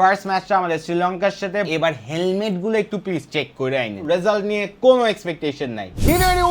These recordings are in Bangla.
ফার্স্ট ম্যাচটা আমাদের শ্রীলঙ্কার সাথে, এবার হেলমেটগুলো একটু প্লিজ চেক করে আইনি রেজাল্ট নিয়ে কোনো এক্সপেকটেশন নাই।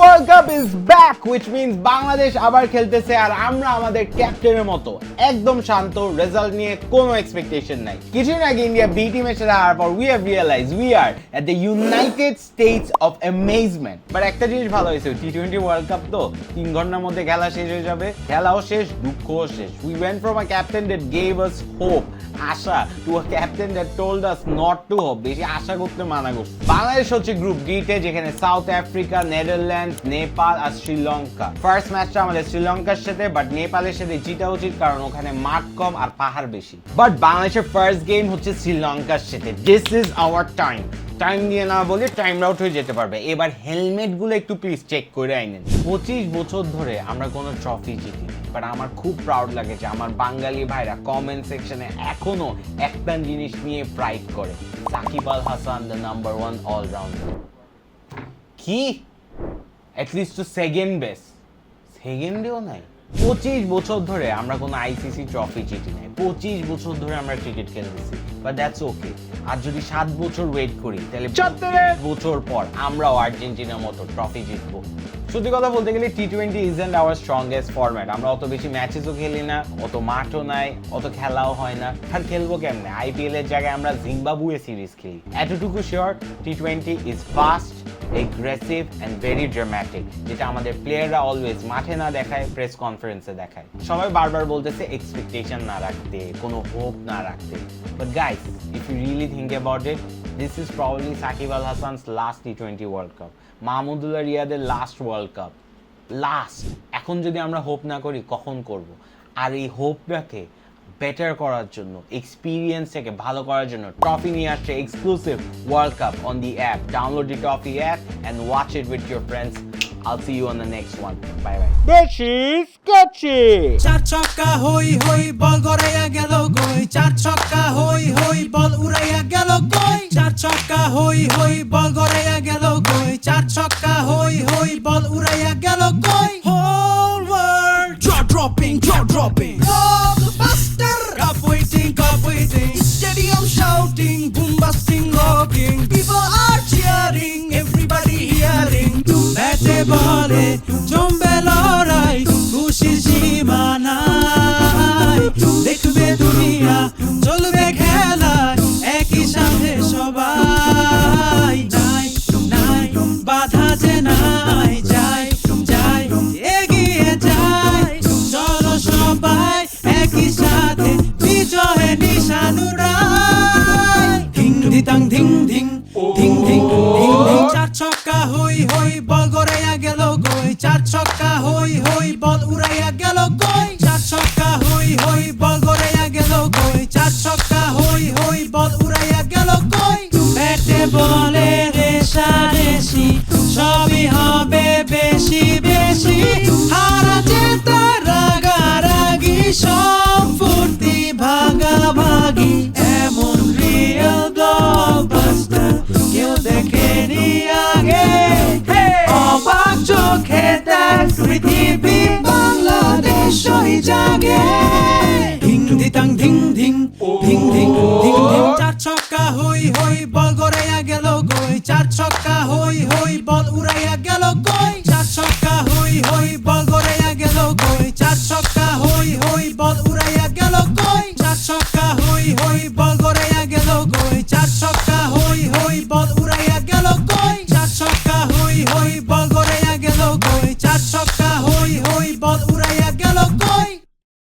World cup is back which means Bangladesh আবার খেলতেছে আর আমরা আমাদের ক্যাপ্টেনের মতো। একদম শান্ত রেজাল্ট নিয়ে কোনো এক্সপেকটেশন নাই। কিছুদিন আগে ইন্ডিয়া বি টিমের সাথে হারার পর we have realise we are at the United States of amazement but একটা জিনিস ভালো হয়েছে টি টোয়েন্টি ওয়ার্ল্ড কাপ তো তিন ঘণ্টার মধ্যে খেলা শেষ হয়ে যাবে। খেলাও শেষ, দুঃখও শেষ। We went from a captain that gave us hope Asha to a captain that told us not to hope বেশি আশা করতে মানা করছে। বাংলাদেশ হচ্ছে গ্রুপ ডিতে যেখানে সাউথ আফ্রিকা নেদারল্যান্ডস নেপাল আর শ্রীলঙ্কা ফার্স্ট ম্যাচটা আমাদের শ্রীলঙ্কার সাথে বাট নেপালের সাথে জিতা উচিত কারণ ওখানে মাঠ কম আর পাহাড় বেশি। বাট বাংলাদেশের ফার্স্ট গেম হচ্ছে শ্রীলঙ্কার সাথে। This is our time time দিয়ে না বলে টাইম আউট হয়ে যেতে পারবে। এবার হেলমেটগুলো একটু প্লিজ চেক করে আইনেন পঁচিশ বছর ধরে আমরা কোনো ট্রফি জিতি বাট আমার খুব প্রাউড লাগে যে আমার বাঙালি ভাইরা কমেন্ট সেকশনে এখনও একটা জিনিস নিয়ে প্রাইড করে। Shakib Al Hasan the number one allrounder কি? অ্যাটলিস্ট তো সেকেন্ড বেস্ট সেকেন্ডেও নাই। পঁচিশ বছর ধরে আমরা কোনো আইসিসি ট্রফি জিতি নাই। পঁচিশ বছর ধরে আমরা ক্রিকেট খেলতেছি বাট দ্যাটস ওকে আর যদি সাত বছর ওয়েট করি তাহলে বছর পর আমরাও আর্জেন্টিনার মতো ট্রফি জিতবো। সত্যি কথা বলতে গেলে T twenty is and our strongest format আমরা অত বেশি ম্যাচেসও খেলি না অত মাঠও নাই অত খেলাও হয় না। আর খেলব কেমনে? আইপিএল এর জায়গায় আমরা জিম্বাবুয়ে সিরিজ খেলি। এতটুকু sure T twenty is fast aggressive and very dramatic যেটা আমাদের প্লেয়াররা অলওয়েজ মাঠে না দেখায় প্রেস কনফারেন্সে দেখায়। সবাই বারবার বলতেছে এক্সপেকটেশন না রাখতে, কোনো হোপ না রাখতে। But guys if you really think about it this is probably Shakib Al Hasan's last T twenty world cup Mahmudullah রিয়াদের লাস্ট ওয়ার্ল্ড কাপ লাস্ট এখন যদি আমরা হোপ না করি, কখন করব? আর এই হোপটাকে বেটার করার জন্য এক্সপিরিয়েন্সটাকে ভালো করার জন্য ট্রফি নিয়ে আসছে exclusive world cup on the app download the trophy app and watch it with your friends I'll see you on the next one. Bye bye. Bitches, catchy! চার ছক্কা হই হই বল গড়াইয়া গেল কই চার ছক্কা হই হই বল উড়াইয়া গেল কই চার ছক্কা হই হই বল গড়াইয়া গেল কই চার ছক্কা হই হই বল উড়াইয়া গেল কই whole world jaw dropping jaw dropping waiting Steady on shouting boom busting rocking people are cheering everybody hearing Bete bole, jombe lorai, kushi jima nai. দেখবে দুনিয়া চলবে ধিতাং ধিং ধিং ধিং ধিং ধিং ধিং। চার ছক্কা হই হই বল গড়াইয়া গেল কই চার ছক্কা হই হই বল উড়াইয়া গেল কই চার ছক্কা হই হই বল গড়াইয়া গেল কই চার ছক্কা হই হই বল উড়াইয়া গেল কই ব্যাটে বলে রেশারেশি সবই হবে বেশি পৃথিবী বাংলাদেশ জাগে। ধিং ধিতাং ধিং ধিং ধিং ধিং ধিং ধিং। চার ছক্কা হই হই বল গড়াইয়া গেল গই চার ছক্কা হই হই বল উড়াইয়া গেল গই চার ছক্কা হই হই বল গড়াইয়া গেল গই চার ছক্কা